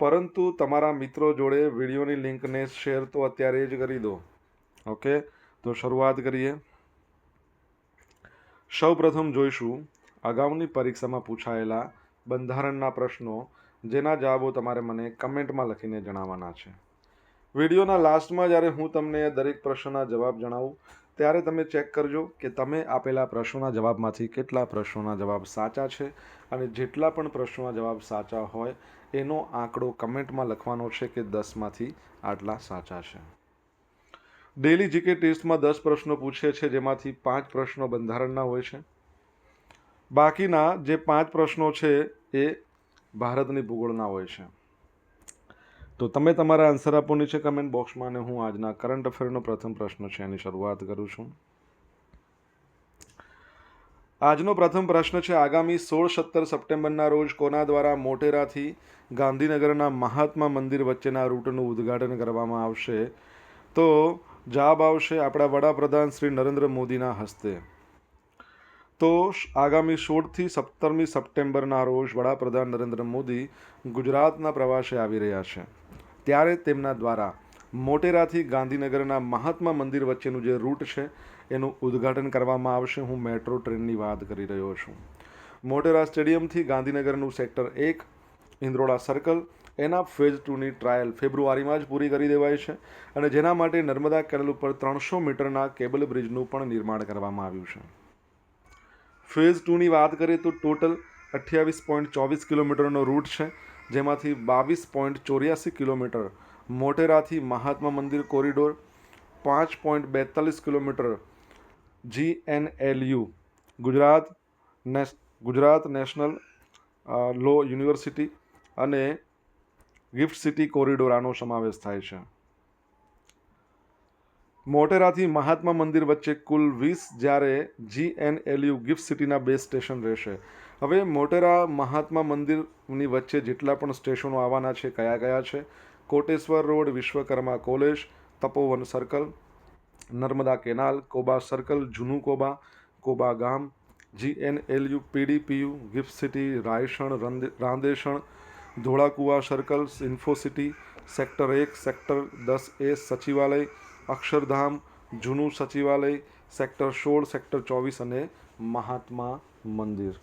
પરંતુ તમારા મિત્રો જોડે વિડીયોની લિંકને શેર તો અત્યારે જ કરી દો. ઓકે? તો શરૂઆત કરીએ. સૌ પ્રથમ જોઈશું અગાઉની પરીક્ષામાં પૂછાયેલા બંધારણના પ્રશ્નો, જેના જવાબો તમારે મને કમેન્ટમાં લખીને જણાવવાના છે. વિડીયોના લાસ્ટમાં જ્યારે હું તમને દરેક પ્રશ્નના જવાબ જણાવું, ત્યારે તમે ચેક કરજો કે તમે આપેલા પ્રશ્નોના જવાબમાંથી કેટલા પ્રશ્નોના જવાબ સાચા છે અને જેટલા પણ પ્રશ્નોના જવાબ સાચા હોય એનો આંકડો કમેન્ટમાં લખવાનો છે કે દસમાંથી આટલા સાચા છે. ડેલી જીકે ટેસ્ટમાં દસ પ્રશ્નો પૂછે છે, જેમાંથી પાંચ પ્રશ્નો બંધારણના હોય છે. બાકીના જે પાંચ પ્રશ્નો છે એ ભારતની ભૂગોળના હોય છે. તો તમે તમારા આન્સર આપો નીચે કમેન્ટ બોક્સમાં અને હું આજના કરંટ અફેરનો પ્રથમ પ્રશ્ન છે એની શરૂઆત કરું છું. આજનો પ્રથમ પ્રશ્ન છે, આગામી સોળ સત્તર સપ્ટેમ્બરના રોજ કોના દ્વારા મોટેરાથી ગાંધીનગરના મહાત્મા મંદિર વચ્ચેના રૂટનું ઉદ્ઘાટન કરવામાં આવશે? તો જવાબ આવશે આપણા વડાપ્રધાન શ્રી નરેન્દ્ર મોદીના હસ્તે. તો આગામી સોળથી સત્તરમી સપ્ટેમ્બરના રોજ વડાપ્રધાન નરેન્દ્ર મોદી ગુજરાતના પ્રવાસે આવી રહ્યા છે. ત્યારે તેમના દ્વારા મોટેરાથી ગાંધીનગરના મહાત્મા મંદિર વચ્ચેનું જે રૂટ છે એનું ઉદ્ઘાટન કરવામાં આવશે. હું મેટ્રો ટ્રેનની વાત કરી રહ્યો છું. મોટેરા સ્ટેડિયમથી ગાંધીનગરનું સેક્ટર એક, ઇન્દ્રોડા સર્કલ, એના ફેઝ ટુની ટ્રાયલ ફેબ્રુઆરીમાં જ પૂરી કરી દેવાય છે અને જેના માટે નર્મદા કેનલ ઉપર ત્રણસો મીટરના કેબલ બ્રિજનું પણ નિર્માણ કરવામાં આવ્યું છે. ફેઝ ટુની વાત કરીએ તો ટોટલ અઠ્યાવીસ પોઈન્ટ ચોવીસ કિલોમીટરનો રૂટ છે, જેમાંથી બાવીસ પોઈન્ટ ચોર્યાસી કિલોમીટર મોટેરાથી મહાત્મા મંદિર કોરિડોર, પાંચ પોઈન્ટ બેતાલીસ kilometre G N L U Gujarat નેશ, Gujarat national law university અને ગિફ્ટ સિટી કોરિડોર આનો સમાવેશ થાય છે. મોટેરાથી મહાત્મા મંદિર વચ્ચે કુલ વીસ જ્યારે G N L U GIFT સિટીના બે સ્ટેશન રહેશે. હવે મોટેરા મહાત્મા મંદિરની વચ્ચે જેટલા પણ સ્ટેશનો આવવાના છે, કયા કયા છે? Koteshwar road, Vishwakarma college, Tapovan circle Narmada canal, Koba circle, જૂનું કોબા કોબા ગામ G N L PDPU, GIFT City, Raysan, રંદે- Randesan Dholakuva circle Infocity, sector એક, સેક્ટર દસ એ સચિવાલય, અક્ષરધામ, જૂનું સચિવાલય, સેક્ટર સોળ, સેક્ટર ચોવીસ અને મહાત્મા મંદિર.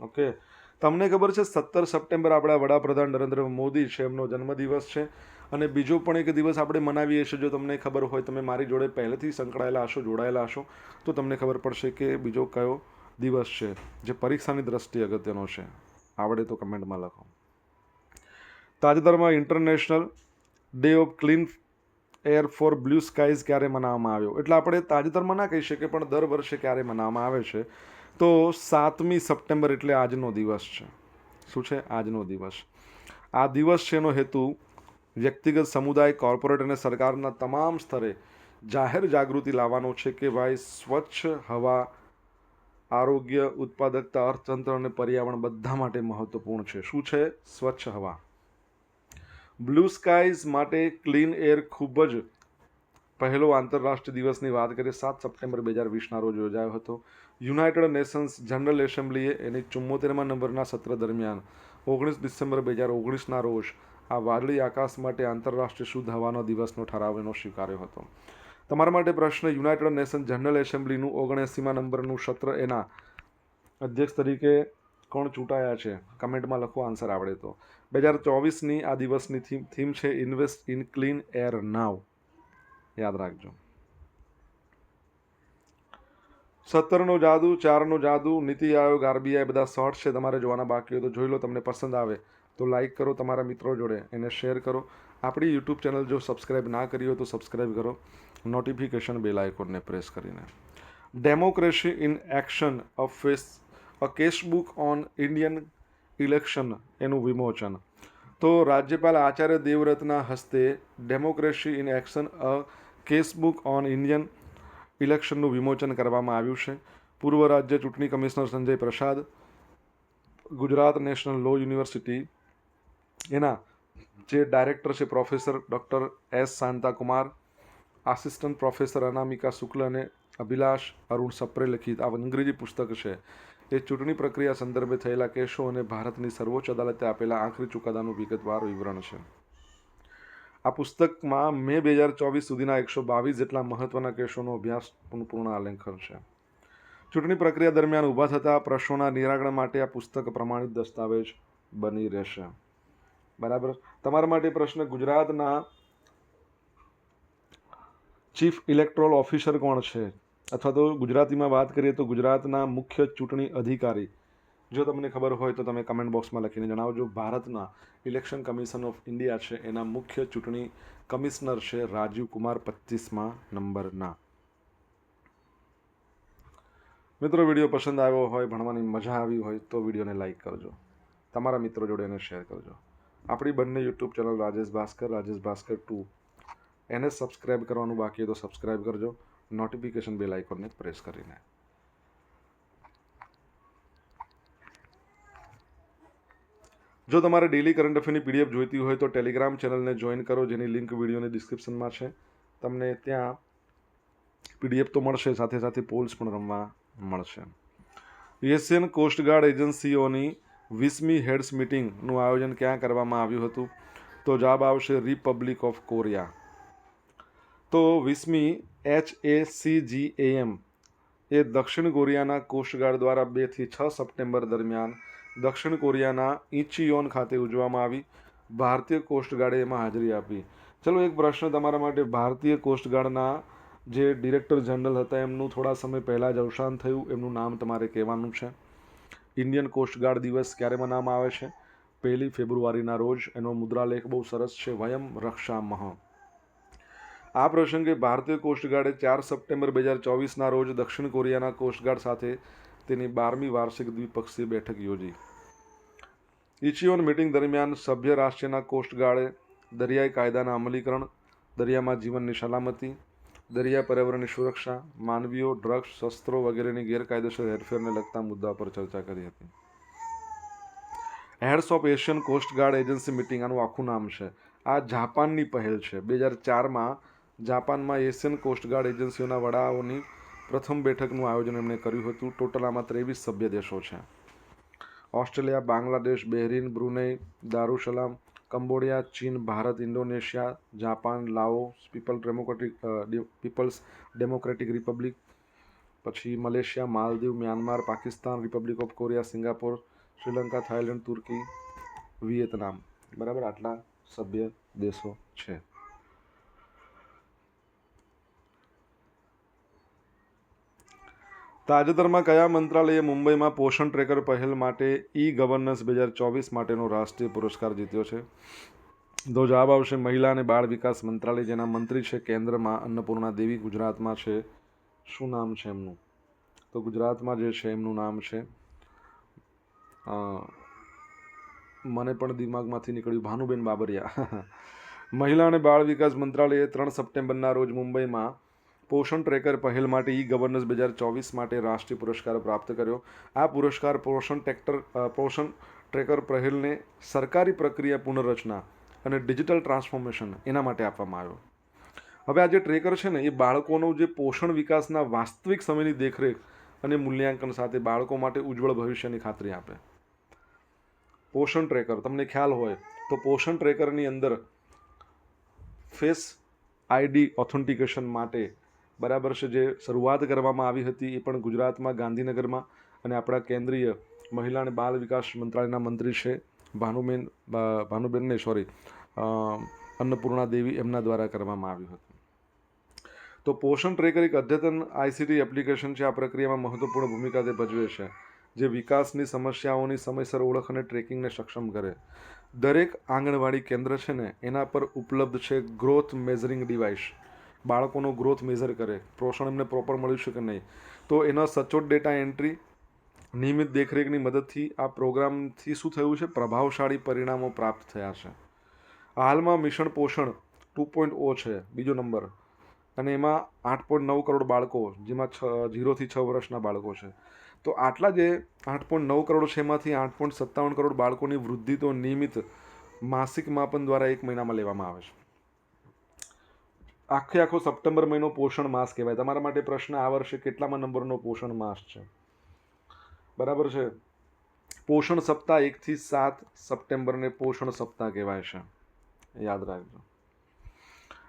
ઓકે. તમને ખબર છે, સત્તર સપ્ટેમ્બર આપણા વડાપ્રધાન નરેન્દ્ર મોદી છે, એમનો જન્મદિવસ છે. અને બીજો પણ એક દિવસ આપણે મનાવીએ છીએ, જો તમને ખબર હોય, તમે મારી જોડે પહેલેથી સંકળાયેલા હશો, જોડાયેલા હશો, તો તમને ખબર પડશે કે બીજો કયો દિવસ છે, જે પરીક્ષાની દ્રષ્ટિએ અગત્યનો છે. આવડે તો કમેન્ટમાં લખો. તાજેતરમાં international day of clean air for blue skies ક્યારે મનાવવામાં આવ્યો? એટલે આપણે તાજેતરમાં ના કહી શકીએ, પણ દર વર્ષે ક્યારે મનાવવામાં આવે છે? તો સાતમી સપ્ટેમ્બર એટલે આજનો દિવસ છે. શું છે? આજનો દિવસ. આ દિવસ છે એનો હેતુ વ્યક્તિગત સમુદાય, કોર્પોરેટ અને સરકારના તમામ સ્તરે જાહેર જાગૃતિ લાવવાનો છે કે ભાઈ સ્વચ્છ હવા, આરોગ્ય, ઉત્પાદકતા, અર્થતંત્ર અને પર્યાવરણ બધા માટે મહત્વપૂર્ણ છે. શું છે? સ્વચ્છ હવા. બ્લુ સ્કાઈઝ માટે ક્લીન એર ખૂબ જ પહેલો આંતરરાષ્ટ્રીય દિવસની વાત કરીએ, સાત સપ્ટેમ્બર બે હજાર વીસના રોજ યોજાયો હતો. યુનાઇટેડ નેશન્સ જનરલ એસેમ્બલીએ એની ચુમ્મોતેરમા નંબરના સત્ર દરમિયાન ઓગણીસ ડિસેમ્બર બે હજાર ઓગણીસના રોજ આ વાદળી આકાશ માટે આંતરરાષ્ટ્રીય શુદ્ધ હવાનો દિવસનો ઠરાવ એનો સ્વીકાર્યો હતો. તમારા માટે પ્રશ્ન, યુનાઇટેડ નેશન જનરલ એસેમ્બલીનું ઓગણએંસીમાં નંબરનું સત્ર એના અધ્યક્ષ તરીકે કોણ ચૂંટાયા છે? કમેન્ટમાં લખો આન્સર આવડે તો. બે હજાર ચોવીસની આ દિવસની થીમ થીમ છે invest in clean air now યાદ રાખજો. સત્તરનો જાદુ, ચારનો જાદુ, નીતિ આયોગ, આરબીઆઈ બધા શોર્ટ છે, તમારે જોવાના બાકી હોય તો જોઈ લો, તમને પસંદ આવે. તો લાઈક કરો તમારા મિત્રો જોડે, એને શેર કરો. આપણી યુટ્યુબ ચેનલ જો સબસ્ક્રાઇબ ના કરી હોય તો સબસ્ક્રાઇબ કરો. નોટિફિકેશન બેલ આઇકોનને પ્રેસ કરીને. Democracy in action a face a casebook on Indian election એનું વિમોચન. તો રાજ્યપાલ આચાર્ય દેવવ્રતના હસ્તે democracy in action a casebook on Indian ઇલેક્શનનું વિમોચન કરવામાં આવ્યું છે. પૂર્વ રાજ્ય ચૂંટણી કમિશનર સંજય પ્રસાદ, ગુજરાત નેશનલ લો યુનિવર્સિટી એના જે ડાયરેક્ટર છે professor doctor S Shanthakumar assistant professor Anamika Shukla અને અભિલાષ અરુણ સપ્રે લખિત આ અંગ્રેજી પુસ્તક છે. એ ચૂંટણી પ્રક્રિયા સંદર્ભે થયેલા કેસો અને ભારતની સર્વોચ્ચ અદાલતે આપેલા આખરી ચુકાદાનું વિગતવાર વિવરણ છે. આ પુસ્તકમાં મે બે હજાર ચોવીસ સુધીના એકસો બાવીસ જેટલા મહત્વના કેસોનો અભ્યાસનું પૂર્ણ આલેખન છે. ચૂંટણી પ્રક્રિયા દરમિયાન ઊભા થતા પ્રશ્નોના નિરાકરણ માટે આ પુસ્તક પ્રમાણિત દસ્તાવેજ બની રહેશે. બરાબર? તમારા માટે પ્રશ્ન, ગુજરાતના ચીફ ઇલેક્ટ્રોલ ઓફિસર કોણ છે? અથવા તો ગુજરાતીમાં વાત કરીએ તો ગુજરાતના મુખ્ય ચૂંટણી અધિકારી. જો તમને ખબર હોય તો તમે કમેન્ટ બોક્સમાં લખીને જણાવજો. ભારતના ઇલેક્શન કમિશન ઓફ ઇન્ડિયા છે. એના મુખ્ય ચૂંટણી કમિશનર છે રાજીવ કુમાર પચીસમાં નંબરના. મિત્રો, વીડિયો પસંદ આવ્યો હોય, ભણવાની મજા આવી હોય તો વિડીયોને લાઇક કરજો. તમારા મિત્રો જોડે એને શેર કરજો. આપણી બંને YouTube channel Rajesh Bhaskar Rajesh Bhaskar two. એને સબસ્ક્રાઇબ કરવાનું બાકી તો સબસ્ક્રાઇબ કરજો. નોટિફિકેશન બેલ આઇકોનને પ્રેસ કરીને. જો તમારે ડેલી કરંટ અફેરની પીડીએફ જોઈતી હોય તો ટેલિગ્રામ ચેનલને જોઈન કરો. જેની લિંક વિડીયોની ડિસ્ક્રિપ્શનમાં છે. તમને ત્યાં પીડીએફ તો મળશે. સાથે સાથે પોલ્સ પણ રમવા મળશે. એશિયન કોસ્ટગાર્ડ એજન્સીઓની વીસમી હેડ્સ મિટિંગનું આયોજન ક્યાં કરવામાં આવ્યું હતું? તો જવાબ આવશે રિપબ્લિક ઓફ કોરિયા. તો વીસમી એચ એ સી જી એ એમ એ દક્ષિણ કોરિયાના કોસ્ટગાર્ડ દ્વારા બેથી છ સપ્ટેમ્બર દરમિયાન દક્ષિણ કોરિયાના ઇચિયોન ખાતે ઉજવવામાં આવી. ભારતીય કોસ્ટગાર્ડે એમાં હાજરી આપી. ચલો એક પ્રશ્ન તમારા માટે. ભારતીય કોસ્ટગાર્ડના જે ડિરેક્ટર જનરલ હતા, એમનું થોડા સમય પહેલાં જ અવસાન થયું. એમનું નામ તમારે કહેવાનું છે. ઇન્ડિયન કોસ્ટગાર્ડ દિવસ ક્યારે મનાવવામાં આવે છે? પહેલી ફેબ્રુઆરીના રોજ એનો મુદ્રાલેખ બહુ સરસ છે, વયમ રક્ષામહ આ પ્રસંગે ભારતીય કોસ્ટગાર્ડે ચાર સપ્ટેમ્બર બે હજાર ચોવીસના રોજ દક્ષિણ કોરિયાના કોસ્ટગાર્ડ સાથે તેની બારમી વાર્ષિક દ્વિપક્ષીય બેઠક યોજી. ઇચિયોન મિટિંગ દરમિયાન સભ્ય રાષ્ટ્રના કોસ્ટગાર્ડે દરિયાઈ કાયદાના અમલીકરણ, દરિયામાં જીવનની સલામતી દરિયા પર્યાવરણની સુરક્ષા, માનવીઓ, ડ્રગ્સ, શસ્ત્રો વગેરેની ગેરકાયદેસર હેરફેરને લગતા મુદ્દા પર ચર્ચા કરી હતી. Heads of Asian coastguard agency meeting આનું આખું નામ છે. આ જાપાનની પહેલ છે. બે હજાર ચારમાં જાપાનમાં એશિયન કોસ્ટગાર્ડ એજન્સીઓના વડાઓની પ્રથમ બેઠકનું આયોજન એમણે કર્યું હતું. ટોટલ આમાં ત્રેવીસ સભ્ય દેશો છે. Australia, Bangladesh, Bahrain, Brunei, Darussalam Cambodia, ચીન, Bharat, Indonesia, Japan, Laos, People Democratic People's Democratic Republic, પછી Malaysia, Maldives, Myanmar, Pakistan, Republic of Korea, Singapore, Sri Lanka, Thailand, Turkey, Vietnam. બરાબર? આટલા સભ્ય દેશો છે. તાજેતરમાં કયા મંત્રાલયે મુંબઈમાં પોષણ ટ્રેકર પહેલ માટે ઈ ગવર્નન્સ બે હજાર ચોવીસ માટેનો રાષ્ટ્રીય પુરસ્કાર જીત્યો છે? તો જવાબ આવશે, મહિલા અને બાળ વિકાસ મંત્રાલય, જેના મંત્રી છે કેન્દ્રમાં અન્નપૂર્ણા દેવી, ગુજરાતમાં છે. શું નામ છે એમનું? તો ગુજરાતમાં જે છે એમનું નામ છે મને પણ દિમાગમાંથી નીકળ્યું, ભાનુબેન બાબરિયા. મહિલા અને બાળ વિકાસ મંત્રાલયે ત્રણ સપ્ટેમ્બરના રોજ મુંબઈમાં પોષણ ટ્રેકર પહેલ માટે ઈ ગવર્નન્સ બે હજાર ચોવીસ માટે રાષ્ટ્રીય પુરસ્કાર પ્રાપ્ત કર્યો. આ પુરસ્કાર પોષણ ટ્રેક્ટર પોષણ ટ્રેકર પહેલને સરકારી પ્રક્રિયા પુનઃરચના અને ડિજિટલ ટ્રાન્સફોર્મેશન એના માટે આપવામાં આવ્યો. હવે આ જે ટ્રેકર છે ને, એ બાળકોનો જે પોષણ વિકાસના વાસ્તવિક સમયની દેખરેખ અને મૂલ્યાંકન સાથે બાળકો માટે ઉજ્જવળ ભવિષ્યની ખાતરી આપે. પોષણ ટ્રેકર, તમને ખ્યાલ હોય તો પોષણ ટ્રેકરની અંદર ફેસ આઈડી ઓથેન્ટિકેશન માટે બરાબર છે, જે શરૂઆત કરવામાં આવી હતી એ પણ ગુજરાતમાં, ગાંધીનગરમાં અને આપણા કેન્દ્રીય મહિલા અને બાળ વિકાસ મંત્રાલયના મંત્રી છે, ભાનુબેન ભાનુબેનને સોરી અન્નપૂર્ણા દેવી એમના દ્વારા કરવામાં આવ્યું હતું. તો પોષણ ટ્રેકર એક અદ્યતન આઈસીટી એપ્લિકેશન છે, આ પ્રક્રિયામાં મહત્વપૂર્ણ ભૂમિકા તે ભજવે છે, જે વિકાસની સમસ્યાઓની સમયસર ઓળખ અને ટ્રેકિંગને સક્ષમ કરે. દરેક આંગણવાડી કેન્દ્ર છે ને, એના પર ઉપલબ્ધ છે ગ્રોથ મેઝરિંગ ડિવાઇસ બાળકોનો ગ્રોથ મેઝર કરે, પોષણ એમને પ્રોપર મળ્યું છે કે નહીં? તો એના સચોટ ડેટા એન્ટ્રી નિયમિત દેખરેખની મદદથી આ પ્રોગ્રામથી શું થયું છે? પ્રભાવશાળી પરિણામો પ્રાપ્ત થયા છે. હાલમાં મિશન પોષણ ટુ પોઈન્ટ ઓ છે, બીજો નંબર અને એમાં આઠ પોઈન્ટ નવ કરોડ બાળકો, જેમાં છ જીરોથી છ વર્ષના બાળકો છે. તો આટલા જે આઠ પોઈન્ટ નવ કરોડ છે, એમાંથી આઠ પોઈન્ટ સત્તાવન કરોડ બાળકોની વૃદ્ધિ તો નિયમિત માસિક માપન દ્વારા એક મહિનામાં લેવામાં આવે છે. આખે આખો સપ્ટેમ્બર મહિનો પોષણ માસ કહેવાય. તમારા માટે પ્રશ્ન આ વર્ષે કેટલામાં નંબરનો પોષણ માસ છે? બરાબર છે? પોષણ સપ્તાહ એકથી સાત સપ્ટેમ્બરને પોષણ સપ્તાહ કહેવાય છે. યાદ રાખજો.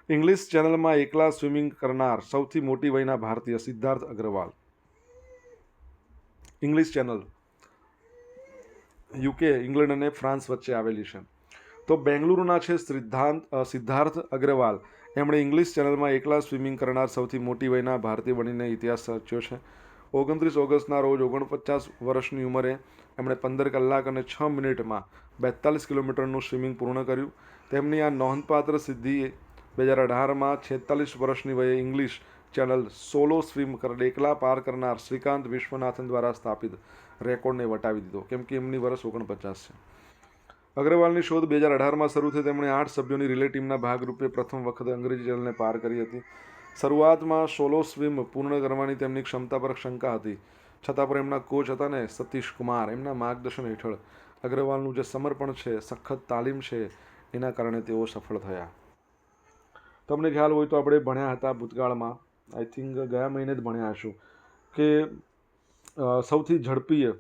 ઇંગ્લિશ ચેનલમાં એકલા સ્વિમિંગ કરનાર સૌથી મોટી વયના ભારતીય Siddharth Agarwal. English Channel UK England અને ફ્રાન્સ વચ્ચે આવેલી છે. તો બેંગલુરુના છે સિદ્ધાંત સિદ્ધાર્થ અગ્રવાલ. એમણે ઇંગ્લિશ ચેનલમાં એકલા સ્વિમિંગ કરનાર સૌથી મોટી વયના ભારતીય બનીને ઇતિહાસ રચ્યો છે. ઓગણત્રીસ ઓગસ્ટના રોજ ઓગણપચાસ વર્ષની ઉંમરે એમણે પંદર કલાક અને છ મિનિટમાં બેતાલીસ કિલોમીટરનું સ્વિમિંગ પૂર્ણ કર્યું. તેમની આ નોંધપાત્ર સિદ્ધિએ બે હજાર અઢારમાં છેતાલીસ વર્ષની વયે ઇંગ્લિશ ચેનલ સોલો સ્વિમ કર, એકલા પાર કરનાર શ્રીકાંત વિશ્વનાથન દ્વારા સ્થાપિત રેકોર્ડને વટાવી દીધો, કેમ કે એમની વર્ષ ઓગણપચાસ છે. અગ્રવાલની શોધ બે હજાર અઢારમાં શરૂ થઈ. તેમણે આઠ સભ્યોની રિલે ટીમના ભાગરૂપે પ્રથમ વખત અંગ્રેજી ચેનલને પાર કરી હતી. શરૂઆતમાં સોલો સ્વિમ પૂર્ણ કરવાની તેમની ક્ષમતા પર શંકા હતી. છતાં પણ એમના કોચ હતા ને સતીશ કુમાર, એમના માર્ગદર્શન હેઠળ અગ્રવાલનું જે સમર્પણ છે, સખત તાલીમ છે, એના કારણે તેઓ સફળ થયા. તમને ખ્યાલ હોય તો આપણે ભણ્યા હતા ભૂતકાળમાં. આઈ થિંક ગયા મહિને જ ભણ્યા હશું. કે સૌથી ઝડપીએ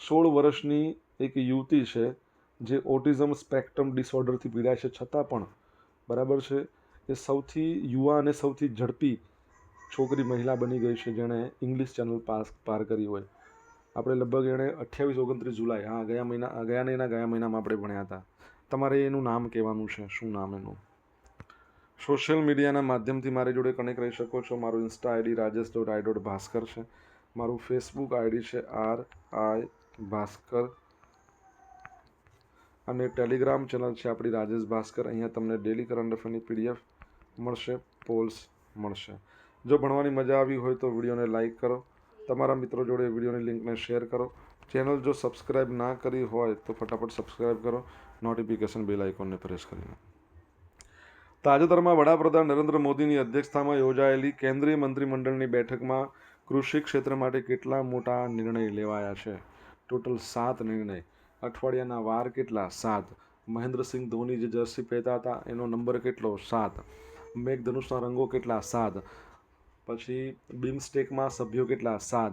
સોળ વર્ષની એક યુવતી છે જે ઓટિઝમ સ્પેક્ટ્રમ ડિસઓર્ડરથી પીડાય છે, છતાં પણ બરાબર છે, એ સૌથી યુવા અને સૌથી ઝડપી છોકરી મહિલા બની ગઈ છે, જેણે ઇંગ્લિશ ચેનલ પાસ, પાર કરી હોય. આપણે લગભગ એણે અઠ્યાવીસ, ઓગણત્રીસ જુલાઈ, હા, ગયા મહિના ગયા નહીં ગયા મહિનામાં આપણે ભણ્યા હતા. તમારે એનું નામ કહેવાનું છે, શું નામ એનું? સોશિયલ મીડિયાના માધ્યમથી મારી જોડે કનેક્ટ રહી શકો છો. મારું insta ID Rajesh dot I dot Bhaskar છે. મારું ફેસબુક આઈડી છે આર આઈ ભાસ્કર અને ટેલિગ્રામ ચેનલ છે આપણી રાજેશ ભાસ્કર. અહીંયા તમને ડેલી કરંટ અફેરની પીડીએફ મળશે પોલ્સ મળશે. જો ભણવાની મજા આવી હોય તો વિડીયોને લાઇક કરો. તમારા મિત્રો જોડે વિડીયોની લિંકને શેર કરો. ચેનલ જો સબસ્ક્રાઇબ ના કરી હોય તો ફટાફટ સબસ્ક્રાઇબ કરો. નોટિફિકેશન બેલ આઇકોનને પ્રેસ કરીને. તાજેતરમાં વડાપ્રધાન નરેન્દ્ર મોદીની અધ્યક્ષતામાં યોજાયેલી કેન્દ્રીય મંત્રીમંડળની બેઠકમાં કૃષિ ક્ષેત્ર માટે કેટલા મોટા નિર્ણય લેવાયા છે? ટોટલ સાત નિર્ણય. અઠવાડિયાના વાર કેટલા? સાત. મહેન્દ્રસિંહ ધોની જે જર્સી પહેરતા હતા, એનો નંબર કેટલો? સાત. મેઘધનુષના રંગો કેટલા? સાત. પછી બિમસ્ટેકમાં સભ્યો કેટલા? સાત.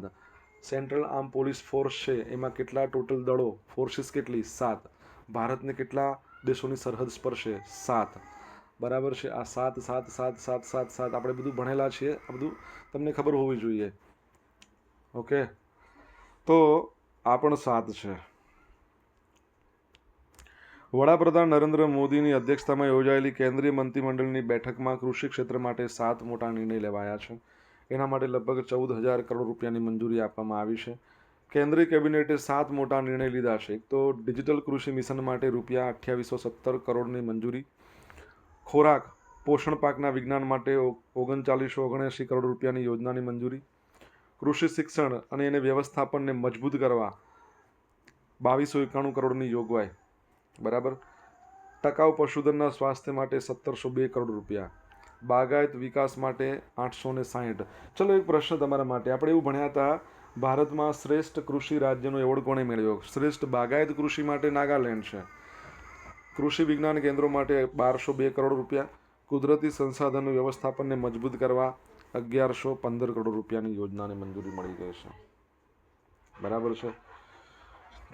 સેન્ટ્રલ આર્મ પોલીસ ફોર્સ છે, એમાં કેટલા ટોટલ દળો? ફોર્સિસ કેટલી? સાત. ભારતને કેટલા દેશોની સરહદ સ્પર્શે? સાત. બરાબર છે, આ સાત સાત સાત સાત સાત સાત આપણે બધું ભણેલા છીએ, આ બધું તમને ખબર હોવી જોઈએ. ઓકે? તો આ પણ સાત છે. વડાપ્રધાન નરેન્દ્ર મોદીની અધ્યક્ષતામાં યોજાયેલી કેન્દ્રીય મંત્રીમંડળની બેઠકમાં કૃષિ ક્ષેત્ર માટે સાત મોટા નિર્ણય લેવાયા છે. એના માટે લગભગ ચૌદ હજાર કરોડ રૂપિયાની મંજૂરી આપવામાં આવી છે. કેન્દ્રીય કેબિનેટે સાત મોટા નિર્ણય લીધા છે. એક તો ડિજિટલ કૃષિ મિશન માટે રૂપિયા અઠ્યાવીસો સત્તર કરોડની મંજૂરી. ખોરાક, પોષણ પાકના વિજ્ઞાન માટે ઓગણચાલીસો ઓગણએંસી કરોડ રૂપિયાની યોજનાની મંજૂરી. કૃષિ શિક્ષણ અને એને વ્યવસ્થાપનને મજબૂત કરવા બાવીસો એકાણું કરોડની જોગવાઈ. બરાબર? ટકાઉ પશુધનના સ્વાસ્થ્ય માટે સત્તરસો બે કરોડ રૂપિયા. બાગાયત વિકાસ માટે આઠસો ને સાહીઠ. ચલો એક પ્રશ્ન તમારા માટે. આપણે એવું ભણ્યા હતા, ભારતમાં શ્રેષ્ઠ કૃષિ રાજ્યનો એવોર્ડ કોણે મેળવ્યો? શ્રેષ્ઠ બાગાયત કૃષિ માટે નાગાલેન્ડ છે. કૃષિ વિજ્ઞાન કેન્દ્રો માટે બારસો બે કરોડ રૂપિયા. કુદરતી સંસાધન વ્યવસ્થાપનને મજબૂત કરવા અગિયારસો પંદર કરોડ રૂપિયાની યોજનાને મંજૂરી મળી ગઈ છે. બરાબર છે?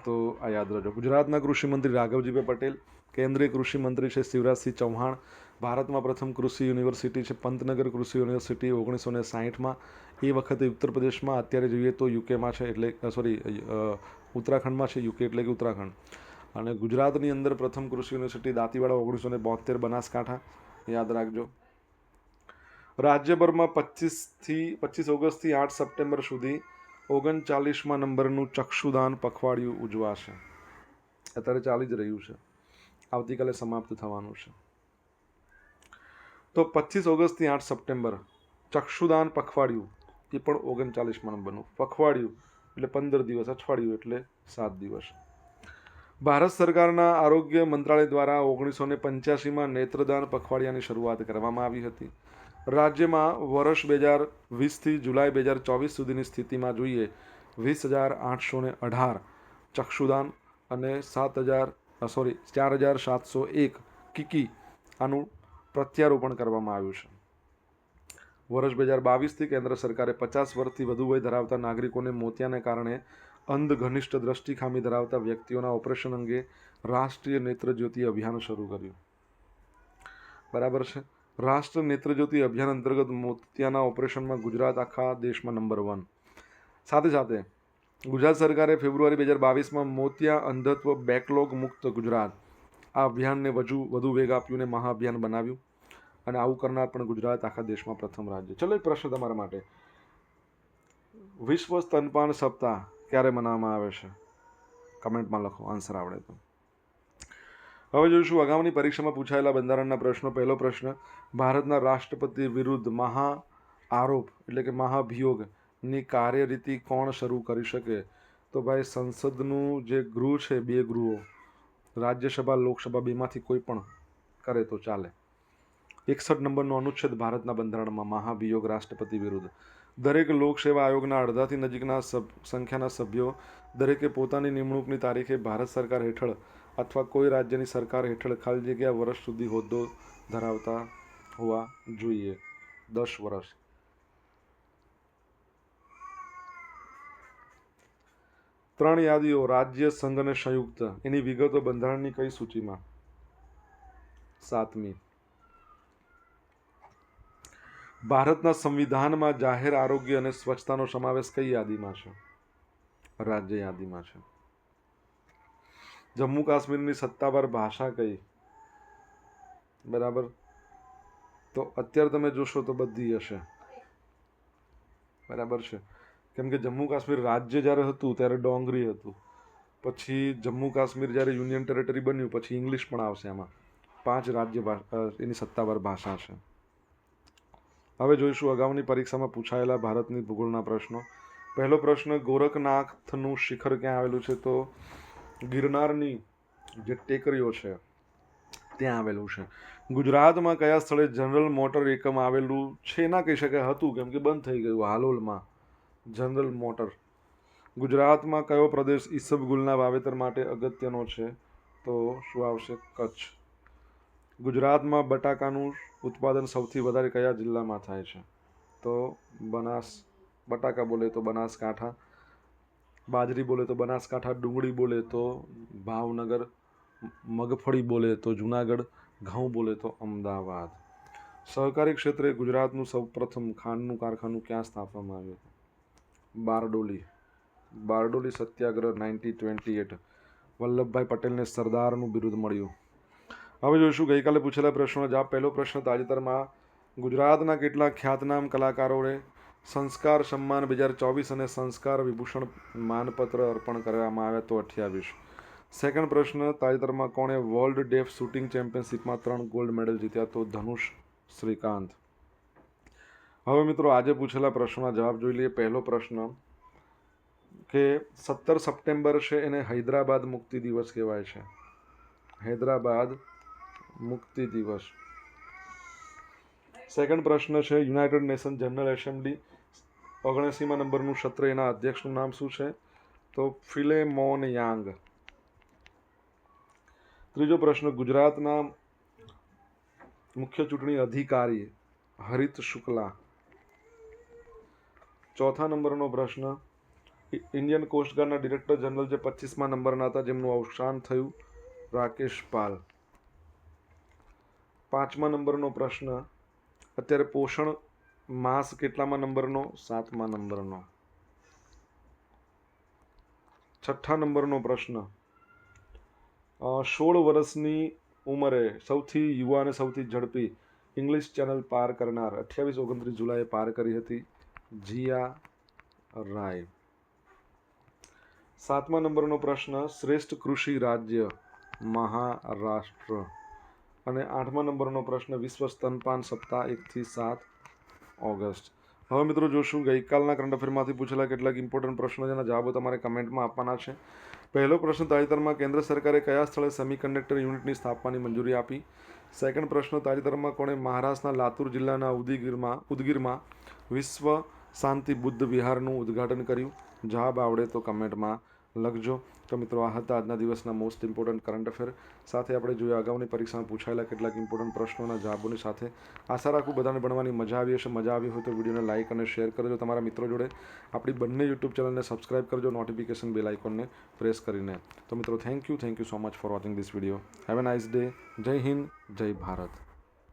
તો આ યાદ રાખજો. ગુજરાતના કૃષિ મંત્રી રાઘવજીભાઈ પટેલ, કેન્દ્રીય કૃષિ મંત્રી છે શિવરાજસિંહ ચૌહાણ, ભારતમાં પ્રથમ કૃષિ યુનિવર્સિટી છે પંતનગર કૃષિ યુનિવર્સિટી ઓગણીસો ને સાહીઠમાં. એ વખતે ઉત્તર પ્રદેશમાં, અત્યારે જોઈએ તો યુકેમાં છે એટલે સોરી ઉત્તરાખંડમાં છે યુકે એટલે કે ઉત્તરાખંડ. અને ગુજરાતની અંદર પ્રથમ કૃષિ યુનિવર્સિટી દાંતીવાડા ઓગણીસો ને બોતેર બનાસકાંઠા. યાદ રાખજો. રાજ્યભરમાં પચીસથી, પચીસ ઓગસ્ટથી આઠ સપ્ટેમ્બર સુધી ઓગણચાલીસમાં નંબરનું ચક્ષુદાન પખવાડિયું ઉજવાશે. અત્યારે ચાલી જ રહ્યું છે. આવતીકાલે સમાપ્ત થવાનું છે. તો પચીસ ઓગસ્ટથી આઠ સપ્ટેમ્બર ચક્ષુદાન પખવાડિયું, એ પણ ઓગણચાલીસમાં નંબરનું. પખવાડિયું એટલે પંદર દિવસ, અઠવાડિયું એટલે સાત દિવસ. ભારત સરકારના આરોગ્ય મંત્રાલય દ્વારા ઓગણીસો ને પંચ્યાસીમાં નેત્રદાન પખવાડિયાની શરૂઆત કરવામાં આવી હતી. રાજ્યમાં વર્ષ બે હજાર વીસથી જુલાઈ બે હજાર ચોવીસ સુધીની સ્થિતિમાં જોઈએ વીસ હજાર આઠસો ને અઢાર ચક્ષુદાન અને સાત હજાર સોરી ચાર હજાર સાતસો એક કિકી આનું પ્રત્યારોપણ કરવામાં આવ્યું છે. વર્ષ બે હજાર બાવીસથી કેન્દ્ર સરકારે પચાસ વર્ષથી વધુ વય ધરાવતા નાગરિકોને મોતિયાને કારણે અંધ ઘનિષ્ઠ દ્રષ્ટિ ખામી ધરાવતા વ્યક્તિઓના ઓપરેશન અંગે રાષ્ટ્રીય નેત્રજ્યોતિ અભિયાન શરૂ કર્યું. બરાબર છે? રાષ્ટ્ર નેત્રજ્યોતિ અભિયાન અંતર્ગત મોતિયાના ઓપરેશનમાં ગુજરાત આખા દેશમાં નંબર વન સાથે સાથે ગુજરાત સરકારે ફેબ્રુઆરી બે હજાર બાવીસમાં મોતિયા અંધત્વ બેકલોગ મુક્ત ગુજરાત આ અભિયાનને વધુ વધુ વેગ આપ્યું ને મહાઅભિયાન બનાવ્યું અને આવું કરનાર પણ ગુજરાત આખા દેશમાં પ્રથમ રાજ્ય. ચલો એક પ્રશ્ન તમારા માટે. વિશ્વ સ્તનપાન સપ્તાહ ક્યારે મનાવવામાં આવે છે? કમેન્ટમાં લખો આન્સર આવડે તો. હવે જોઈશું, અગાઉની પરીક્ષામાં પૂછાયેલા બંધારણના પ્રશ્નો. પહેલો પ્રશ્ન, ભારતના રાષ્ટ્રપતિ વિરુદ્ધ મહા આરોપ એટલે કે મહાભિયોગની કાર્યરીતિ કોણ શરૂ કરી શકે? તો ભાઈ, સંસદનું જે ગૃહ છે, બે ગૃહો, રાજ્યસભા, લોકસભા બેમાંથી કોઈ પણ કરે તો ચાલે. એકસઠ નંબરનો અનુચ્છેદ ભારતના બંધારણમાં મહાભિયોગ રાષ્ટ્રપતિ વિરુદ્ધ. દરેક લોકસેવા આયોગના અડધાથી નજીકના સંખ્યાના સભ્યો દરેકે પોતાની નિમણૂકની તારીખે ભારત સરકાર હેઠળ અથવા કોઈ રાજ્યની સરકાર હેઠળ ખાલી જગ્યા વર્ષ સુધી હોદ્દો ધરાવતા હોવા જોઈએ. દસ વર્ષ. ત્રણ યાદીઓ. રાજ્ય સંઘ અને સંયુક્ત. એની વિગતો બંધારણની કઈ સૂચિમાં? સાતમી. ભારતના સંવિધાનમાં જાહેર આરોગ્ય અને સ્વચ્છતાનો સમાવેશ કઈ યાદીમાં છે? રાજ્ય યાદીમાં છે. જમ્મુ કાશ્મીરની સત્તાવાર ભાષા કઈ? બરાબર? તો અત્યારે તમે જોશો તો બધી હશે. બરાબર છે. કેમ કે જમ્મુ કાશ્મીર રાજ્ય જ્યારે હતું ત્યારે ડોંગરી હતું. પછી જમ્મુ કાશ્મીર જ્યારે યુનિયન ટેરેટરી બન્યું, પછી ઇંગ્લિશ પણ આવશે એમાં પાંચ રાજ્ય એની સત્તાવાર ભાષા છે. હવે જોઈશું અગાઉની પરીક્ષામાં પૂછાયેલા ભારતની ભૂગોળના પ્રશ્નો. પહેલો પ્રશ્ન ગોરખનાથનું શિખર ક્યાં આવેલું છે? તો ગિરનારની જે ટેકરીઓ છે, ત્યાં આવેલું છે. ગુજરાતમાં કયા સ્થળે જનરલ મોટર એકમ આવેલું છે ના કહી શકાય હતું, કેમ કે બંધ થઈ ગયું હાલોલમાં જનરલ મોટર. ગુજરાતમાં કયો પ્રદેશ ઈસબગુલના વાવેતર માટે અગત્યનો છે, તો શું આવશે? કચ્છ. ગુજરાતમાં બટાકાનું ઉત્પાદન સૌથી વધારે કયા જિલ્લામાં થાય છે? તો બનાસ, બટાકા બોલે તો બનાસકાંઠા. બાજરી બોલે તો બનાસકાંઠા, ડુંગળી બોલે તો ભાવનગર, મગફળી બોલે તો જુનાગઢ, ઘઉં બોલે તો અમદાવાદ. સહકારી ક્ષેત્રે ગુજરાતનું સૌપ્રથમ ખાંડનું કારખાનું ક્યાં સ્થાપવામાં આવ્યું હતું? Bardoli. Bardoli Satyagraha ninety twenty eight. Vallabhbhai પટેલને સરદારનું બિરુદ મળ્યું. હવે જોઈશું, ગઈકાલે પૂછેલા પ્રશ્નો જવાબ. પહેલો પ્રશ્ન તાજેતરમાં, ગુજરાતના કેટલાક ખ્યાતનામ કલાકારોએ સંસ્કાર સન્માન બે હજાર ચોવીસ અને સંસ્કાર વિભૂષણ માનપત્ર અર્પણ કરવામાં આવ્યા તો અઠ્યાવીસ. સેકન્ડ પ્રશ્ન, તાજેતરમાં કોણે વર્લ્ડ ડેફ શૂટિંગ ચેમ્પિયનશિપમાં ત્રણ ગોલ્ડ મેડલ જીત્યા તો ધનુષ શ્રીકાંત? હવે મિત્રો આજે પૂછેલા પ્રશ્નોના જવાબ જોઈ લઈએ. પહેલો પ્રશ્ન કે સત્તર સપ્ટેમ્બર છે એને હૈદરાબાદ મુક્તિ દિવસ કહેવાય છે. હૈદરાબાદ મુક્તિ દિવસ. સેકન્ડ પ્રશ્ન છે, યુનાઇટેડ નેશન જનરલ એસેમ્બલી ઓગણસીમાં નંબરનું સત્ર એના અધ્યક્ષનું નામ શું છે? તો ફિલેમોન યાંગ ત્રીજો પ્રશ્ન, ગુજરાતના મુખ્ય ચૂંટણી અધિકારી હરિત શુક્લા. ચોથા નંબરનો પ્રશ્ન, ઇન્ડિયન કોસ્ટગાર્ડના ડિરેક્ટર જનરલ જે પચીસમાં નંબરના હતા, જેમનું અવસાન થયું રાકેશ પાલ. પાંચમા નંબરનો પ્રશ્ન, અત્યારે પોષણ માસ કેટલામાં નંબરનો? સાતમા નંબરનો. છઠ્ઠા નંબરનો પ્રશ્ન. સોળ વર્ષની ઉંમરે સૌથી યુવા અને સૌથી ઝડપી ઇંગ્લિશ ચેનલ પાર કરનાર અઠ્યાવીસ ઓગણત્રીસ જુલાઈએ પાર કરી હતી જીયા રાય. સાતમા નંબરનો પ્રશ્ન, શ્રેષ્ઠ કૃષિ રાજ્ય, મહારાષ્ટ્ર. અને આઠમા નંબરનો પ્રશ્ન, વિશ્વ સ્તનપાન સપ્તાહ એકથી સાત ઓગસ્ટ. હવે મિત્રો જોશું, ગઈકાલના કરંટ અફેરમાંથી પૂછેલા કેટલાક ઇમ્પોર્ટન્ટ પ્રશ્નો જેના જવાબો તમારે કમેન્ટમાં આપવાના છે. પહેલો પ્રશ્ન, તાજેતરમાં કેન્દ્ર સરકારે કયા સ્થળે સેમિકન્ડક્ટર યુનિટની સ્થાપવાની મંજૂરી આપી? સેકન્ડ પ્રશ્ન, તાજેતરમાં કોણે મહારાષ્ટ્રના લાતુર જિલ્લાના ઉદગીરમાં ઉદગીરમાં વિશ્વ શાંતિ બુદ્ધ વિહારનું ઉદ્ઘાટન કર્યું? જવાબ આવડે તો કમેન્ટમાં લખજો. તો મિત્રો, આ હતા આજના દિવસના મોસ્ટ ઇમ્પોર્ટન્ટ કરંટ અફેર સાથે આપણે જોઈએ અગાઉની પરીક્ષામાં પૂછાયેલા કેટલાક ઇમ્પોર્ટન્ટ પ્રશ્નોના જવાબોની સાથે આશા રાખું બધાને ભણવાની મજા આવી હશે. મજા આવી હોય તો વિડીયોને લાઇક અને શેર કરજો. તમારા મિત્રો જોડે આપણી બંને યુટ્યુબ ચેનલને સબસ્ક્રાઇબ કરજો નોટિફિકેશન બેલ આઇકોનને પ્રેસ કરીને. તો મિત્રો thank you thank you so much for watching this video have a nice day જય હિન્દ, જય ભારત.